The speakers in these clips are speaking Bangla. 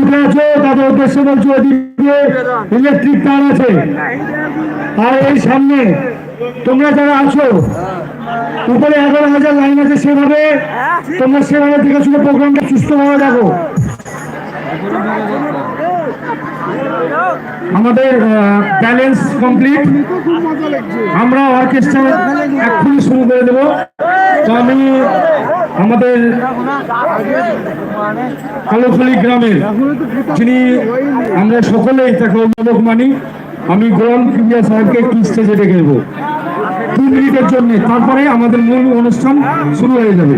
উঠে আছো তাদের উদ্দেশ্যে বলছি, ওদিকে ইলেকট্রিক তার আছে। আর এই সামনে তোমরা যারা আছো, উপরে এগারো হাজার লাইন আছে সেভাবে তোমরা সেভাবে দেখে শুধু প্রোগ্রামটা সুস্থভাবে দেখো। আমাদের ব্যালেন্স কমপ্লিট আমরা অর্কেস্ট্রা এক্ষুনি শুরু করে দেবো। তো আমি আমাদের কালোখালী গ্রামের যিনি আমরা সকলেই তাকে অভিভাবক মানি, আমি গোলাম কিবিয়া সাহেবকে একটু স্টেজে ডেকে দেবো দু মিনিটের জন্য। তারপরে আমাদের মূল অনুষ্ঠান শুরু হয়ে যাবে।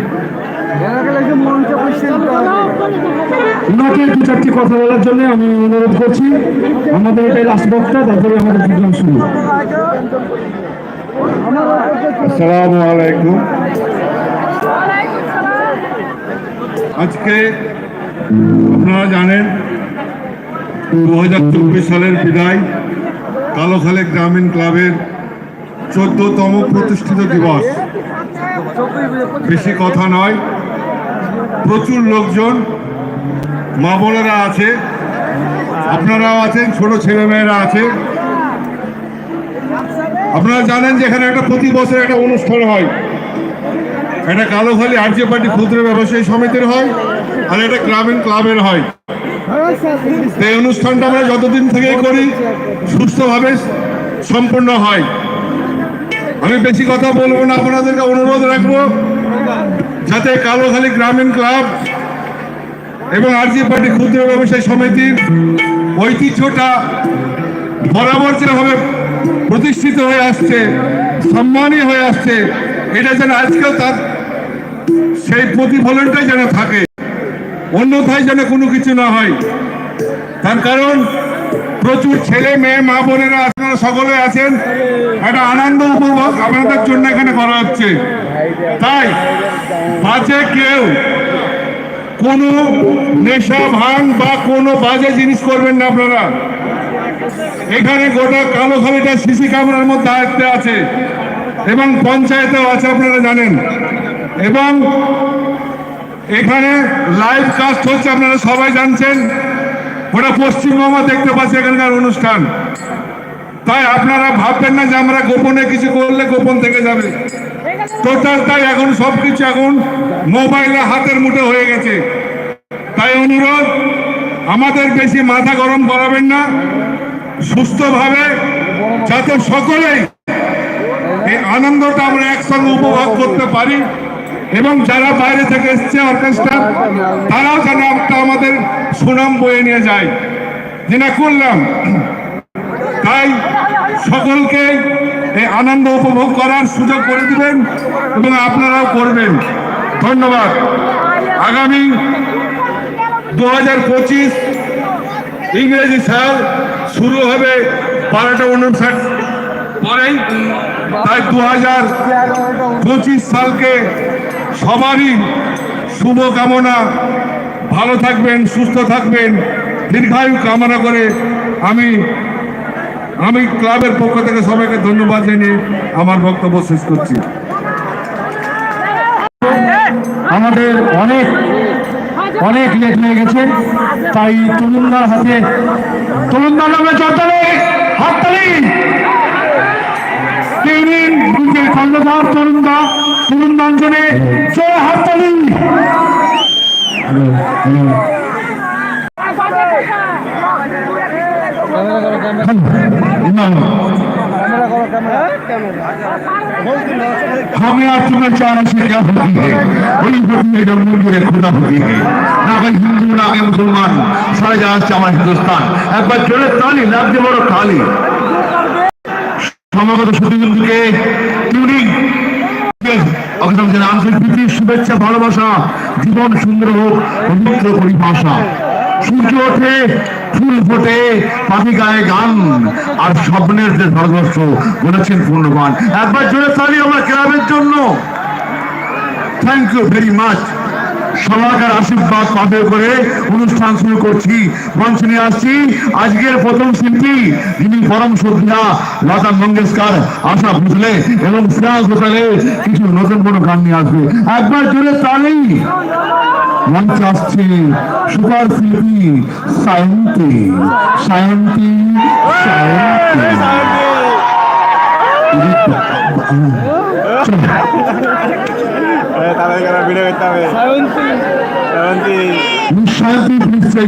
ওনাকে দু চারটি কথা বলার জন্য আমি অনুরোধ করছি। আমাদের এটাই লাস্ট বক্তা তারপরে আমাদের প্রোগ্রাম শুরু আসসালামু আলাইকুম। আজকে আপনারা জানেন দু হাজার চব্বিশ সালের বিদায় কালোখালে গ্রামীণ ক্লাবের চোদ্দতম প্রতিষ্ঠিত দিবস। বেশি কথা নয় প্রচুর লোকজন, মা বোনেরা আছে, আপনারাও আছেন, ছোট ছেলেমেয়েরা আছে। আপনারা জানেন যে এখানে একটা প্রতি বছর একটা অনুষ্ঠান হয়। একটা কালোখালী আর্য পার্টি ক্ষুদ্র ব্যবসায়ী সমিতির হয় আর এটা গ্রামীণ ক্লাবের হয়। এই অনুষ্ঠানটা আমরা যতদিন থেকে করি, সুস্থভাবে সম্পন্ন হয়। আমি বেশি কথা বলব না, আপনাদেরকে অনুরোধ রাখব। যাতে কালোখালী গ্রামীণ ক্লাব এবং আরজি পার্টি ক্ষুদ্র ব্যবসায়ী সমিতির ঐতিহ্যটা বরাবর যেভাবে প্রতিষ্ঠিত হয়ে আসছে, সম্মানী হয়ে আসছে। এটা যেন আজকেও তার সেই প্রতিফলনটাই যেন থাকে। অন্যথায় যেন কোনো কিছু না হয়। তার কারণ প্রচুর ছেলে, মেয়ে, মা বোনেরা আপনারা সকলে আছেন। একটা আনন্দ উপভোগ আপনাদের জন্য এখানে করা হচ্ছে। তাই বাজে কেউ কোনো নেশা, ভাঙ বা কোনো বাজে জিনিস করবেন না আপনারা। এখানে গোটা কালো খালিটা সিসি ক্যামেরার মধ্যে আয়ত্তে আছে এবং পঞ্চায়েতেও আছে, আপনারা জানেন। এবং এখানে লাইভ কাস্ট হচ্ছে, আপনারা সবাই জানছেন। ওটা পশ্চিমবঙ্গ দেখতে পাচ্ছে এখানকার অনুষ্ঠান। তাই আপনারা ভাববেন না যে আমরা গোপনে কিছু করলে গোপন থেকে যাবে। টোটাল তাই এখন সবকিছু এখন মোবাইলে হাতের মুঠে হয়ে গেছে। তাই অনুরোধ, আমাদের বেশি মাথা গরম করাবেন না। সুস্থভাবে যাতে সকলেই এই আনন্দটা আমরা একসঙ্গে উপভোগ করতে পারি। এবং যারা বাইরে থেকে এসছে অর্কেস্ট্রা, তারাও যেন একটা আমাদের সুনাম বয়ে নিয়ে যায়। যেটা করলাম, তাই সকলকে এই আনন্দ উপভোগ করার সুযোগ করে দিবেন এবং আপনারাও করবেন। ধন্যবাদ। আগামী দু হাজার পঁচিশ ইংরেজি সাল শুরু হবে বারোটা উনষাট পরেই। তাই দু হাজার পঁচিশ সালকে সবারই শুভকামনা। ভালো থাকবেন, সুস্থ থাকবেন। দীর্ঘায়ু কামনা করে আমি আমি ক্লাবের পক্ষ থেকে সবাইকে ধন্যবাদ জানিয়ে আমার বক্তব্য শেষ করছি। আমাদের অনেক অনেক লেট হয়ে গেছে, তাই তরুণদার হাতে, তরুণদার নামে চর্চালে হাততালি গুঞ্জের তরুণদা। তরুণদাঞ্জনে জয় হাততালি हमें आज तुम्हें चार से क्या होती है वही होती है जब मुझे खुदा होती है না ভাই হিন্দু না আগে মুসলমান সারা যা আসছে আমার হিন্দুস্তান একবার চলে তালি লাগছে বড় কালি সমাগত সুদীবন্ধুকে টিউনিং শুভেচ্ছা, ভালোবাসা, জীবন সুন্দর হোক সূর্য ওঠে, ফুল ফোটে পাখি গায়ে গান, আর স্বপ্নের যে ভারতবর্ষ বলেছেন পূর্ণবান। একবার জোরে তালি আমরা ক্লাবের জন্য। থ্যাংক ইউ ভেরি মাচ সবাইকার আশীর্বাদ পাবে করে অনুষ্ঠান শুরু করছি। মঞ্চে নিয়ে আসছি আজকের প্রথম শিল্পী যিনি পরম শ্রদ্ধা লতা মঙ্গেশকর আশা ভুসলে এবং সিরাজ হোটেলে কিছু নতুন কোনো গান নিয়ে আসবে। একবার জোরে তালেই মঞ্চে আসছে সুপার শিল্পী সায়ন্তী। সায়ন্তী সায়ন্তী। তাদের ভিডিও করতে হবে।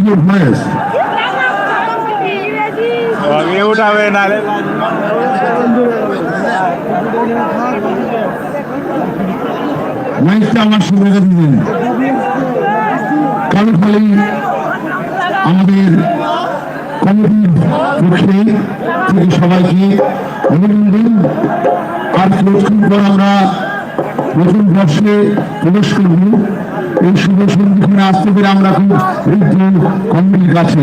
ইউর ভয়েস আগে উঠাবে নাহলে মাইকটা আমার সুবিধা দিবেন কালুখালী আমাদের কমিটির পক্ষে থেকে সবাইকে অভিনন্দন। আর কিছুক্ষণ পর আমরা নতুন বর্ষে প্রবেশ করব। এই শুভ সন্ধিক্ষণে আসতে পেরে আমরা খুব ঋদ্ধ কমিটির কাছে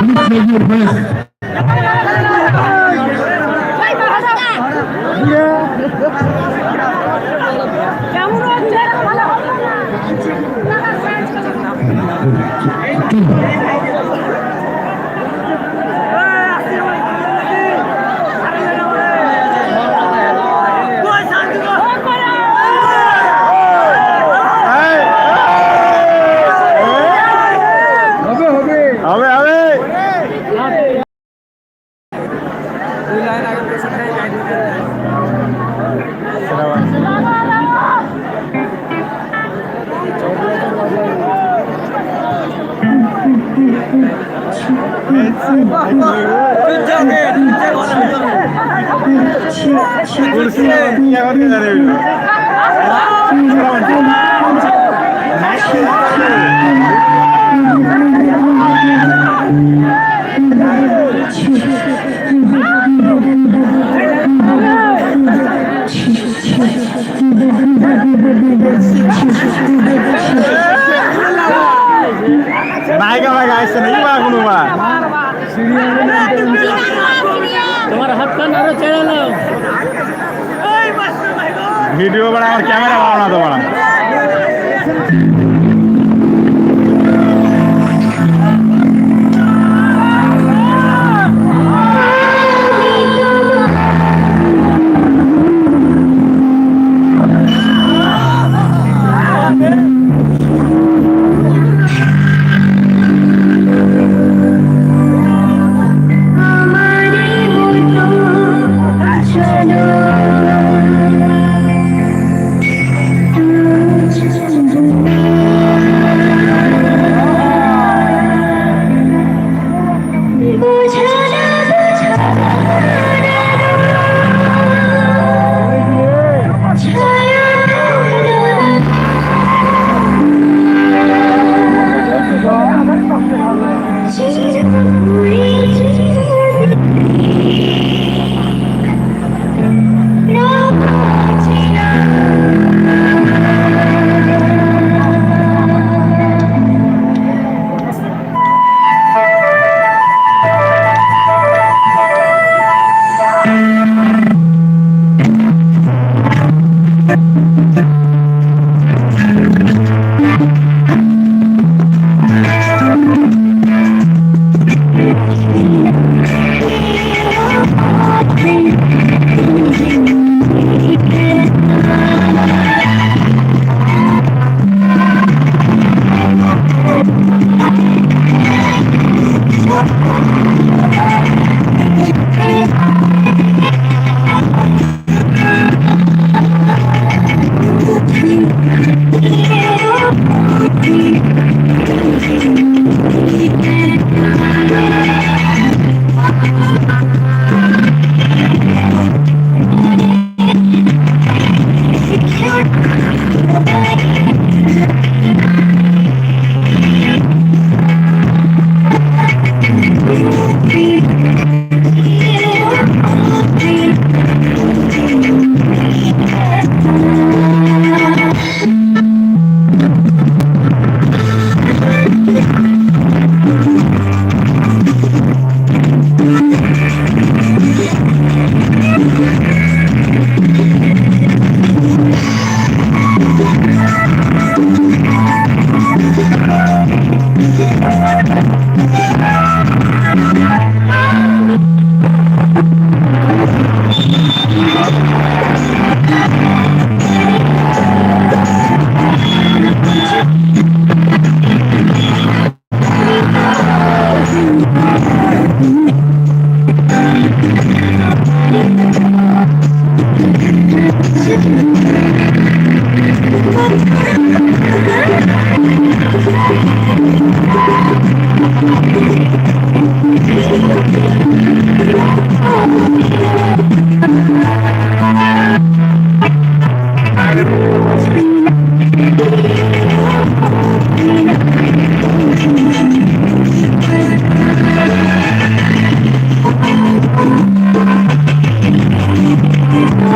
Please take your place. কেমন হচ্ছে ভালো হবে না হবে নায়িকা ভাই আসছে না বা কোনো বা তোমার হাতখান আরও ছেড়ে নাও। ভিডিও বাড়া আমার ক্যামেরা বাড়া না তো বাড়া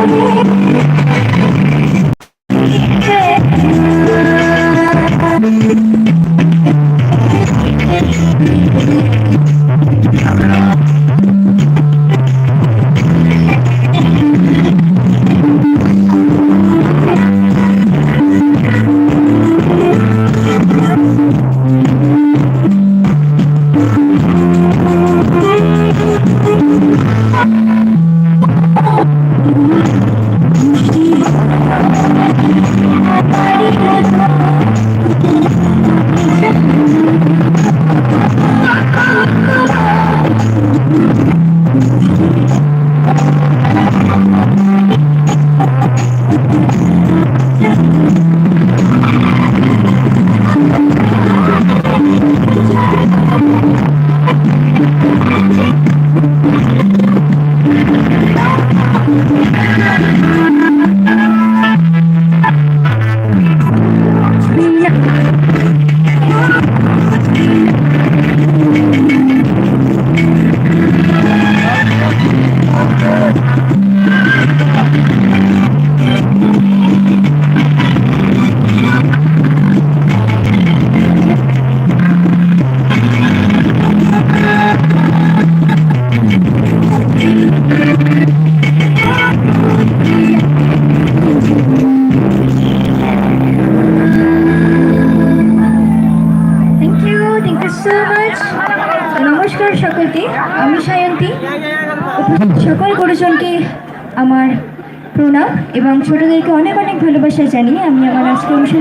Oh.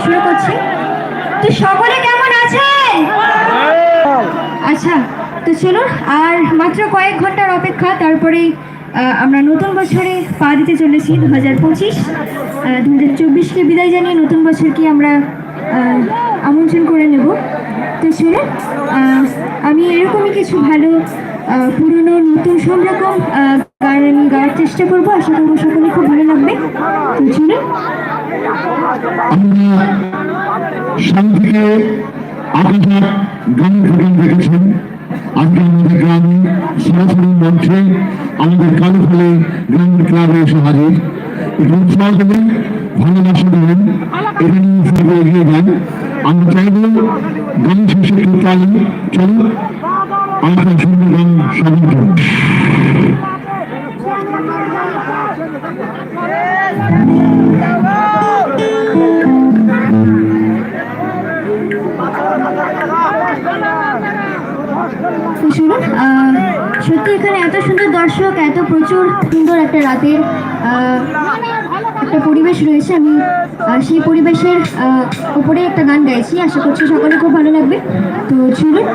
শুরু করছি। তো সকলে কেমন আছেন? আচ্ছা তো চলুন, আর মাত্র কয়েক ঘণ্টার অপেক্ষা, তারপরে আমরা নতুন বছরে পা দিতে চলেছি দু হাজার পঁচিশ। দু হাজার চব্বিশকে বিদায় জানিয়ে নতুন বছরকে আমরা আমন্ত্রণ করে নেব। তো চলুন আমি এরকমই কিছু ভালো পুরনো, নতুন সব রকম গান আমি গাওয়ার চেষ্টা করব। আশা করব সকলে খুব ভালো লাগবে। তো চলুন। আমরা সাল থেকে আকাশার গানের প্রোগ্রাম দেখেছেন আজকে আমাদের গ্রামে সরাসরি মঞ্চে আমাদের কালো ফলে গ্রামের ক্লাবে এসে হাজির। একটু উৎসাহ দেবেন, ভালোবাসা দেবেন, এটা নিয়ে শুরু এগিয়ে যান। আমরা চাইব গান শেষে একটু তালি চলো আমরা সুন্দর গান করুন সত্যি এখানে এত সুন্দর দর্শক, এত প্রচুর সুন্দর একটা রাতের একটা পরিবেশ রয়েছে। আমি সেই পরিবেশের উপরে একটা গান গাইছি। আশা করছি সকলে খুব ভালো লাগবে। তো চলুন।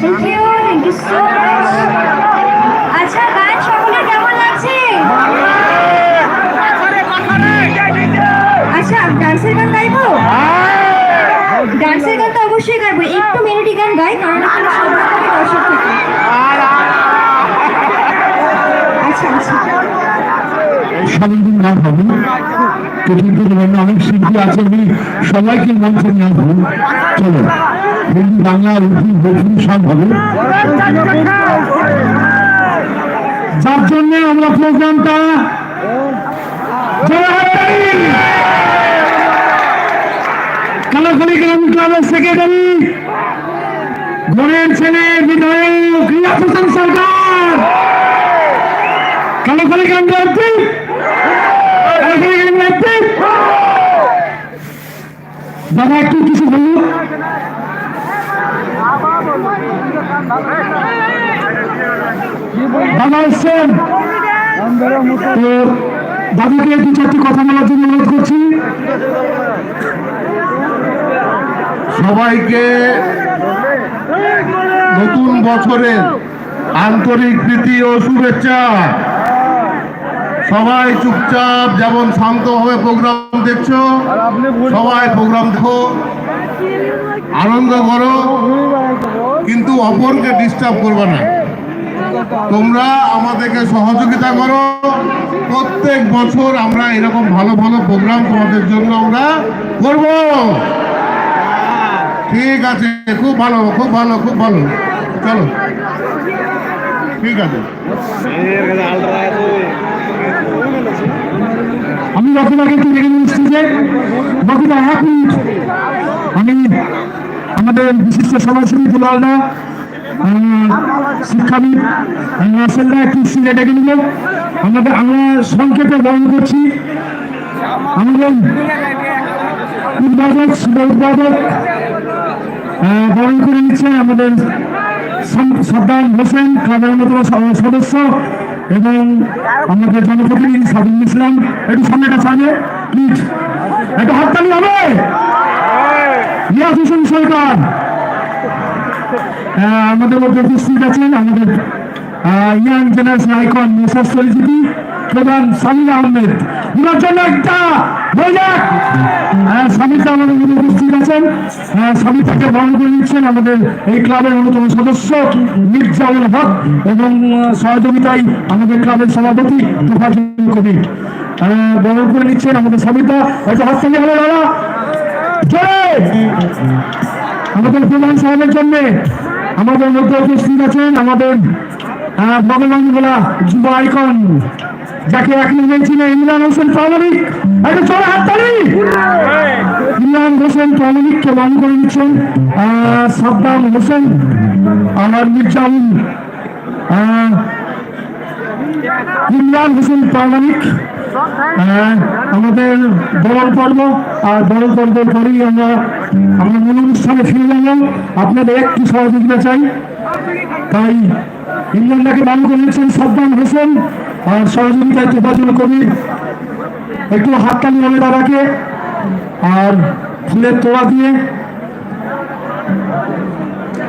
Thank you thank you so much আচ্ছা গান সকলের কেমন লাগছে? আচ্ছা ডান্সের গান গাইবো? ডান্সের গান তো অবশ্যই গাইবো। একটু মেলোডি গান গাই, কারণ এখানে সব রকমের দর্শক থাকে। আচ্ছা আচ্ছা। সারাদিন না হবে। অনেক শিল্পী আছে আমি সবাইকে মঞ্চে নিয়ে আসব চলো। হিন্দি বাংলা উর্দু হবে। যার জন্য আমরা প্রোগ্রামটা কালাখালী গ্রাম ক্লাবের সেক্রেটারি গণের ছেলে বিধায়ক রিয়াজ হোসেন সরকার। কালাখালী গ্রাম ক্লাবটি। দাদা, একটু কিছু বলুন। কথা বলার জন্য সবাইকে নতুন বছরের আন্তরিক প্রীতি ও শুভেচ্ছা। সবাই চুপচাপ যেমন শান্তভাবে প্রোগ্রাম দেখছ, সবাই প্রোগ্রাম দেখো, আনন্দ করো। কিন্তু অপরকে ডিস্টার্ব করবে না। তোমরা আমাদেরকে সহযোগিতা করো। প্রত্যেক বছর আমরা এরকম ভালো ভালো প্রোগ্রাম তোমাদের জন্য আমরা করব। ঠিক আছে, খুব ভালো খুব ভালো খুব ভালো। চলো। ঠিক আছে। আমি বক্তব্যকে একটু রেখে যে এক মিনিট। আমি আমাদের বিশিষ্ট সমাজসেবী দুলালদা শিক্ষাবিদ নাসেলদা একটু সিলে ডেকে নিল। আমাদের আমরা সংক্ষেপে বর্ণ করছি। আমাদের উদ্বোধক শুভ উদ্বোধক বরণ করে নিচ্ছে আমাদের সাদ্দাম হোসেন, ক্লাবের অন্যতম সদস্য এবং আমাদের জনপ্রতিনিধি সাদুল ইসলাম। একটু সামনেটা চাইবে প্লিজ একটু হাততালি হবে। রিয়াজ হোসেন সরকার আমাদের মধ্যে উপস্থিত আছেন আমাদের ইয়াং জেনারেশন আইকন প্রধান সামিল আহমেদ। ওনার জন্য একটা বৈজাক সামিতা আমাদের মধ্যে উপস্থিত আছেন। সামিতাকে বরণ করে নিচ্ছেন আমাদের এই ক্লাবের অন্যতম সদস্য মির্জাউল হক, এবং সহযোগিতায় আমাদের ক্লাবের সভাপতি তোফাজুল কবির। বরণ করে নিচ্ছেন আমাদের সবিতা। হয়তো হলো দাদা আমাদের প্রধান সাহেবের জন্য আমাদের মধ্যে উপস্থিত আছেন আমাদের যুব আইকন যাকে ইমরান হোসেন প্রামাণিক ইমরান হোসেন প্রামাণিককে বহন করে দিচ্ছেন সাদ্দাম হোসেন আমার আহ, ইমরান হোসেন প্রামাণিক আমাদের বরণ পর্ব আর বরণ পর্বের পরেই আমরা। আমরা মূল অনুষ্ঠানে ফিরে যাব। আপনাদের একটু সহযোগিতা চাই। তাই ইংল্যান্ডকে বান করেছেন সাদ্দাম হোসেন, আর সহযোগিতায় তোফাজুল কবির একটু হাততালি হবে দাদাকে, আর ফুলের তোড়া দিয়ে।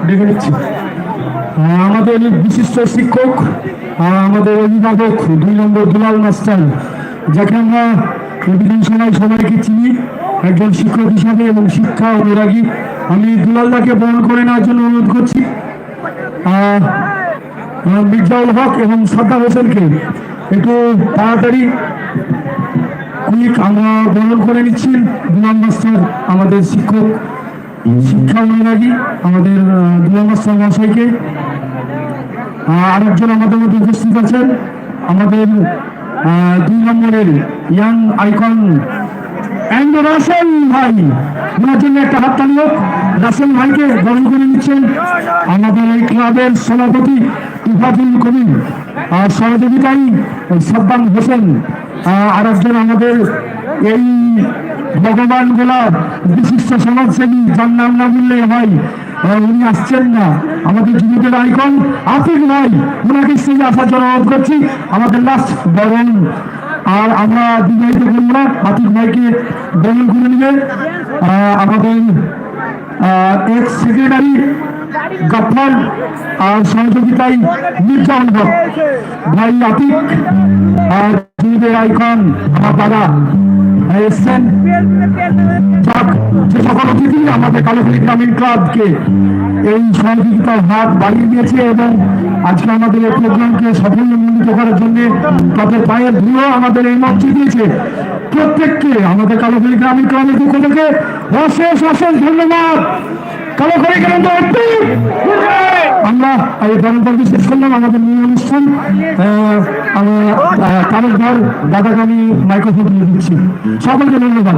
ডেকে নিচ্ছি। আমাদের বিশিষ্ট শিক্ষক আমাদের অভিভাবক, দুই নম্বর দুলাল মাস্টার। যাকে আমরা বিধানসভায় সবাইকে চিনি, একজন শিক্ষক হিসাবে এবং শিক্ষা অনুরাগী। আমি দুলালদাকে বরণ করে নেওয়ার জন্য অনুরোধ করছি। মির্জাউল হক এবং সর্দার হোসেনকে একটু তাড়াতাড়ি কুইক আমরা বরণ করে নিচ্ছি। দুলাল মাস্টার আমাদের শিক্ষক, শিক্ষা অনুরাগী, আমাদের দুলাল মাস্টার মহাশয়কে। আরেকজন আমাদের মধ্যে উপস্থিত আছেন। আমাদের দুই নম্বরের ইয়াং আইকন অ্যান্ড রাসেল ভাই। ওনার জন্য একটা হাততালি হোক। রাসেল ভাইকে গ্রহণ করে নিচ্ছেন আমাদের এই ক্লাবের সভাপতি তুফাজুল কবির আর সহযোগিতায় সাদ্দাম হোসেন আরেকজন আমাদের এই ভগবান গোলাপ বিশিষ্ট সমাজসেবী যার নাম না বললে আহ, উনি আসছেন না। আমাদের যুবকের আইকন আতিক ভাই ওনাকে স্টেজে আসার জন্য অনুরোধ করছি। আমাদের লাস্ট বরণ। আর আমরা বিবাহিত করব না। আতিক ভাইকে বরণ করে নেবে। আমাদের এক্স সেক্রেটারি গাফার, আর সহযোগিতায় মির্জা অনুভব ভাই আতিক আর যুবকের আইকন আমার দাদা এসছেন। যাক, যে সকল অতিথি আমাদের কালোখালী গ্রামীণ ক্লাবকে এই সহযোগিতার হাত বাড়িয়ে দিয়েছে এবং আজকে আমাদের এই প্রোগ্রামকে সাফল্যমণ্ডিত করার জন্য তাদের পায়ের ধুলো আমাদের এই মঞ্চে দিয়েছে। প্রত্যেককে, আমাদের কালোখালী গ্রামীণ ক্লাবের পক্ষ থেকে অশেষ অশেষ ধন্যবাদ। কালোখালী গ্রাম আমরা এই গণতন্ত্র করলাম। আমাদের দাদাকে আমি সকলকে ধন্যবাদ।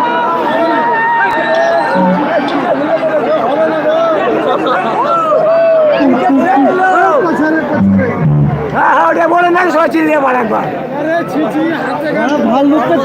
হ্যাঁ হ্যাঁ ওটা বলে না সবাই চিল্লিয়ে পারে ভাল্লুকটা